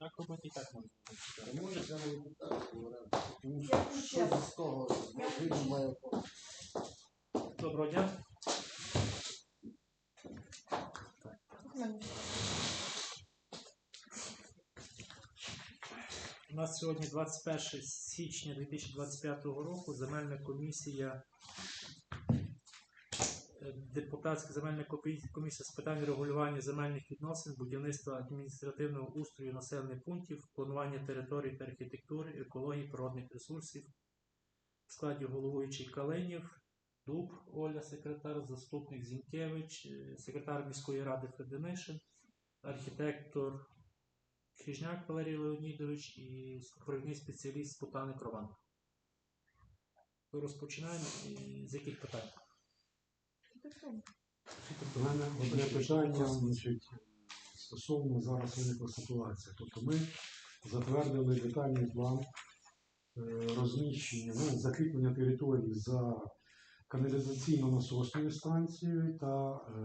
Так робити і так можна. А може це не говорити. Тому що що з того, право. Доброго дня. У нас сьогодні 21 січня 2025 року. Земельна комісія, депутатська земельна комісія з питань регулювання земельних відносин, будівництва адміністративного устрою населених пунктів, планування територій та архітектури, екології, природних ресурсів. В складі головуючий Калинів, Дуб Оля, секретар, заступник Зінкевич, е, секретар міської ради Феденишин, архітектор Хижняк Валерій Леонідович і провідний спеціаліст Спутаник Роман. Розпочинаємо. З яких питань? У мене одне питання значить, стосовно зараз виникла ситуація. Тобто ми затвердили детальний план е, розміщення, ну, закріплення території за каналізаційно-насосною станцією та е,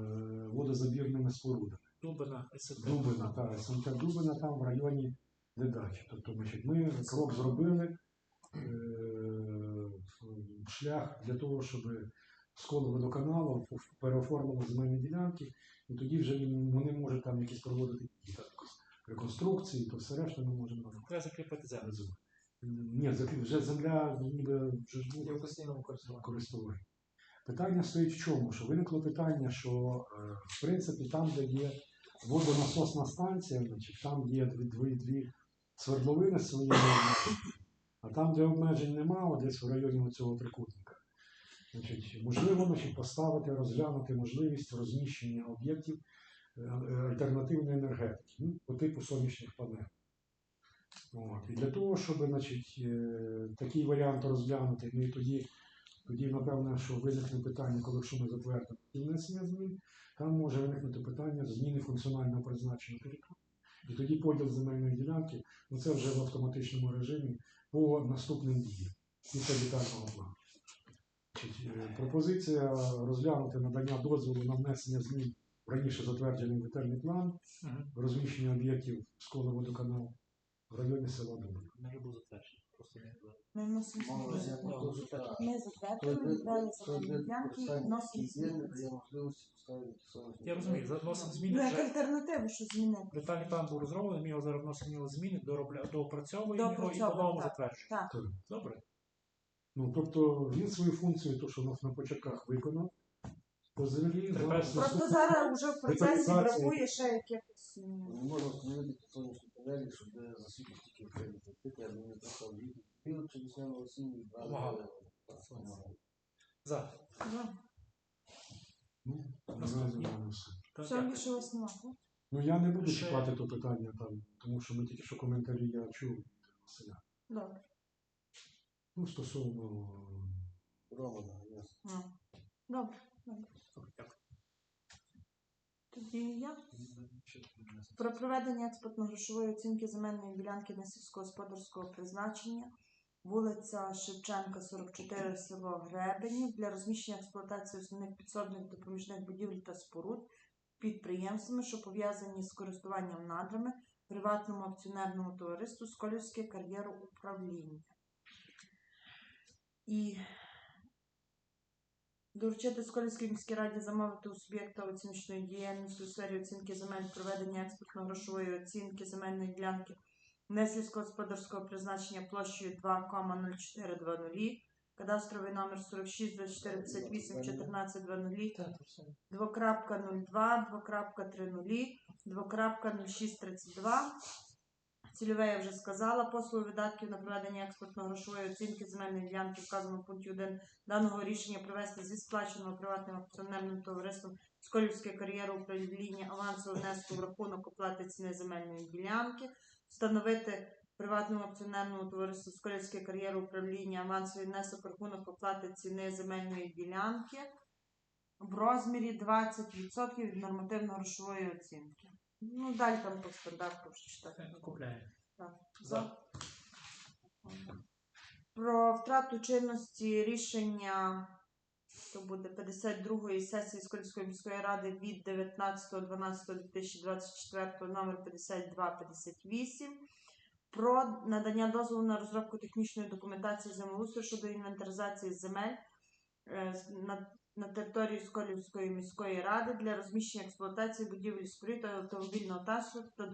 водозабірними спорудами. Дубина, СТ. Дубина, та СМТ Дубина там в районі Ледачі. Тобто, значить, ми крок зробили е, шлях для того, щоб школу водоканалу переоформили земельні ділянки, і тоді вже вони можуть там якісь проводити реконструкції, то все решта ми можемо. Треба закріпити землю. Ні, вже земля ніби вже в постійному користуванні. Питання стоїть в чому? Що виникло питання, що е, в принципі там, де є водонасосна станція, значить, там є дві, дві, дві свердловини з своїми а там, де обмежень немає, десь в районі цього трикутника. Значить, можливо, значить, поставити, розглянути можливість розміщення об'єктів е, е, альтернативної енергетики ну, по типу сонячних панелей. От. І для того, щоб значить, е, такий варіант розглянути, ну і тоді тоді, напевно, що виникне питання, коли якщо ми затвердимо внесення змін, там може виникнути питання зміни функціонального призначення території. І тоді поділ земельної ділянки, ну це вже в автоматичному режимі по наступним діям після детального плану. Значить, е, Пропозиція розглянути надання дозволу на внесення змін в раніше затверджений детальний план Мгм. розміщення об'єктів школи водоканалу в районі села Дубин. Не. Просто було. Ми вносимо Мова зміни. Ми ділянки, вносимо зміни. сонячні Я розумію, панелі. заносимо Ну, зміни як вже. альтернативу, що змінити. Детальний план був розроблений, ми його зараз вносимо зміни, доробля... доопрацьовуємо його і Доопрацьовуємо, по-новому так. затверджуємо. Так. Добре. Ну, тобто він свою функцію, то, що у нас на початках виконав, по землі зараз Просто зараз вже в процесі Деталізація. бракує ще якихось. м, Не можна встановити сонячні панелі, щоб засвітити тільки в кредит. Я думаю, це став від період чи весняного осінні. Помагали. За. ну, Ну, наразі в все. Так, Все дякую. більше вас нема. так? Ну я не буду Ще- чіпати то питання там, тому що ми тільки що коментарі я чув від Василя. Добре. Ну, стосовно Романа, ясно. Добре. добре. Тоді я. Про проведення експортно-грошової оцінки земельної ділянки на сільськогосподарського призначення, вулиця Шевченка, 44, село Гребені, для розміщення експлуатації основних підсобних допоміжних будівель та споруд підприємствами, що пов'язані з користуванням надрами, приватному акціонерному товариству Сколівське кар'єру управління. І Доручити Сколівській міській раді замовити у суб'єкта оціночної діяльності у сфері оцінки земель проведення експортно-грошової оцінки земельної ділянки несільськогосподарського призначення площею 2,0420, кадастровий номер 46 24 58 14 20, Так, то все. 2.02, 2.30, 2.0632. Цільове я вже сказала. Послуги видатків на проведення експортно-грошової оцінки земельної ділянки вказано в пункті 1 даного рішення провести зі сплаченого приватним акціонерним товариством Сколівське кар'єру управління авансового внеску в рахунок оплати ціни земельної ділянки, встановити приватному акціонерному товариству Сколівське кар'єру управління авансовий внесок в рахунок оплати ціни земельної ділянки в розмірі 20% від нормативно-грошової оцінки. Ну, далі там по стандарту вже читати. Купляємо. Так. За. Про втрату чинності рішення що буде 52-ї сесії Скольської міської ради від 19.12.2024 номер 5258 про надання дозволу на розробку технічної документації землеустрою щодо інвентаризації земель е, на, території Сколівської міської ради для розміщення експлуатації будівель споруд та автомобільного транспорту та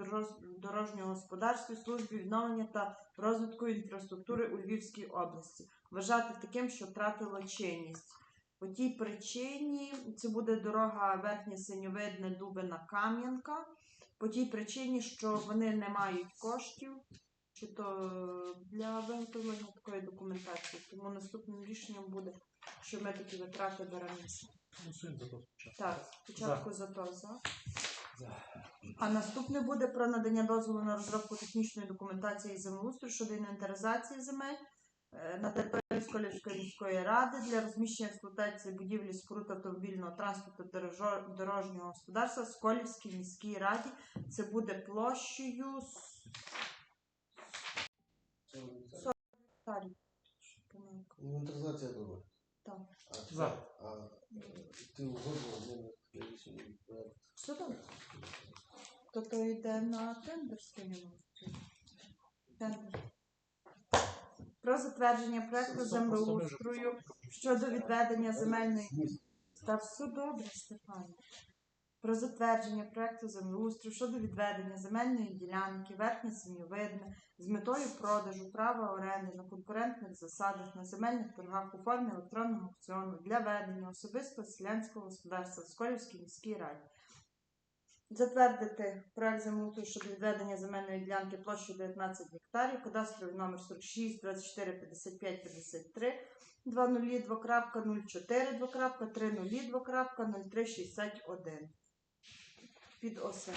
дорожнього господарства, службі відновлення та розвитку інфраструктури у Львівській області. Вважати таким, що втратило чинність. По тій причині це буде дорога верхнє синьовидне Дубина Кам'янка. По тій причині, що вони не мають коштів, чи то для виготовлення такої документації. Тому наступним рішенням буде, що ми такі витрати беремо на себе. Голосуємо за то спочатку. Так, спочатку за то за. За. А наступне буде про надання дозволу на розробку технічної документації землеустрою щодо інвентаризації земель е, на території Сколівської міської ради для розміщення експлуатації будівлі споруд автомобільного транспорту дорожо- дорожнього господарства Сколівській міській раді. Це буде площею с- Тарі. Помилка. Інвентаризація дороги. Так. А, це- За. а ти угодила з ними рішення. Все добре. То то йде на тендер скинемо. Тендер. Про затвердження проекту землеустрою щодо відведення земельної та все добре, Степан. Про затвердження проекту землеустрою щодо відведення земельної ділянки верхнє синьовидне з метою продажу права оренди на конкурентних засадах на земельних торгах у формі електронного аукціону для ведення особистого селянського господарства в Сколівській міській раді. Затвердити проект землеустрою щодо відведення земельної ділянки площею 19 гектарів, кадастровий номер 46 24 55 53 2.0, 2.04, 2.30, 2.03, 61. Під ОСН.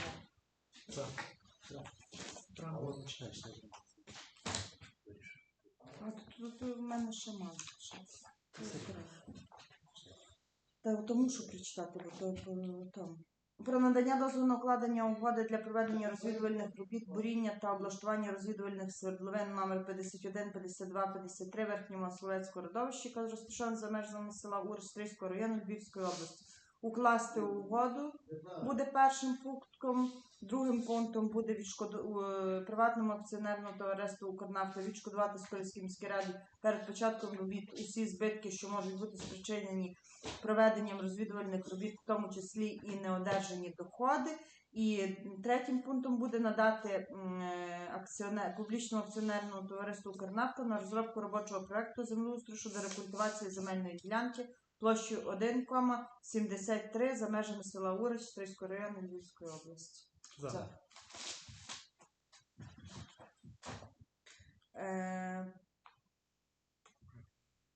За. За. Право починаєш. А тут, тут в мене ще мало. ще. Та тому що прочитати, бо то по тому. Про надання дозволу на укладення угоди для проведення розвідувальних робіт, буріння та облаштування розвідувальних свердловин номер 51, 52, 53 Верхньому Словецького родовища, яка розташована за межами села Урстрийського району Львівської області. Укласти угоду буде першим пунктом. Другим пунктом буде відшкоду... е, приватному акціонерному товариству «Укрнафта» відшкодувати Сколівській міській раді перед початком робіт усі збитки, що можуть бути спричинені проведенням розвідувальних робіт, в тому числі і неодержані доходи. І третім пунктом буде надати е, акціонер, публічному акціонерному товариству «Укрнафта» на розробку робочого проекту землеустрою щодо рекультивації земельної ділянки площею 1,73 за межами села Урич Стрийського району Львівської області. За. За. Е,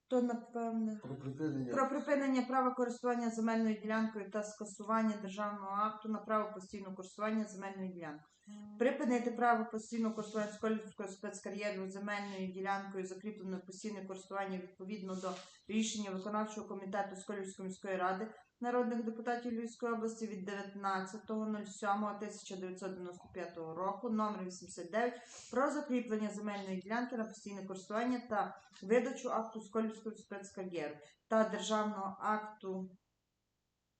то, напевне, Про припинення. про припинення права користування земельною ділянкою та скасування державного акту на право постійного користування земельною ділянкою. Припинити право постійного користування Сколівською спецкар'єрою земельною ділянкою, закріпленою постійне користування відповідно до рішення виконавчого комітету Сколівської міської ради народних депутатів Львівської області від 19.07.1995 року, номер 89, про закріплення земельної ділянки на постійне користування та видачу акту Сколівської спецкар'єри та державного акту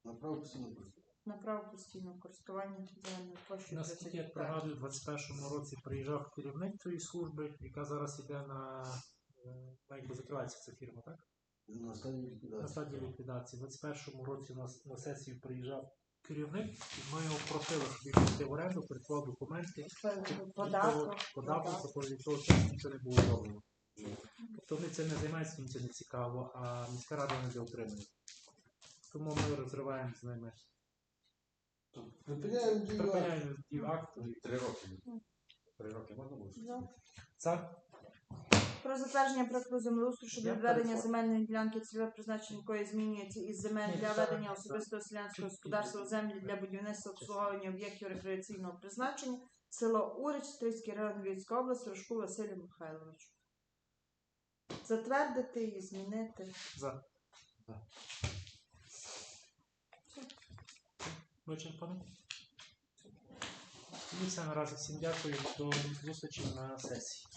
На право постійного користування. На право постійного користування земельною площею Наскільки я пригадую, в 21-му році приїжджав керівник цієї служби, яка зараз йде на е, на якби закривається ця фірма, так? На стадії ліквідації. На стадії ліквідації. В 21-му році у нас на сесію приїжджав керівник, і ми його просили, щоб він піти в оренду, прислав документи. Податок. Податок, тобто від того часу нічого не було зроблено. Тобто вони це не займаються, їм це не цікаво, а міська рада не доотримує. Тому ми розриваємо з ними. Припиняємо дію. Припиняємо дію акту. Три роки. Три роки можна було? Це Про затвердження проекту землеустрою щодо Я відведення перепрошую. земельної ділянки, цільове призначення якої змінюється із земель для ведення особистого селянського господарства у землі для будівництва обслуговування об'єктів рекреаційного призначення, село Урич, Стрийський район Львівської області, Рожку Василю Михайловичу. Затвердити і змінити. за. вичерпаний. І все наразі всім дякую. До зустрічі на сесії.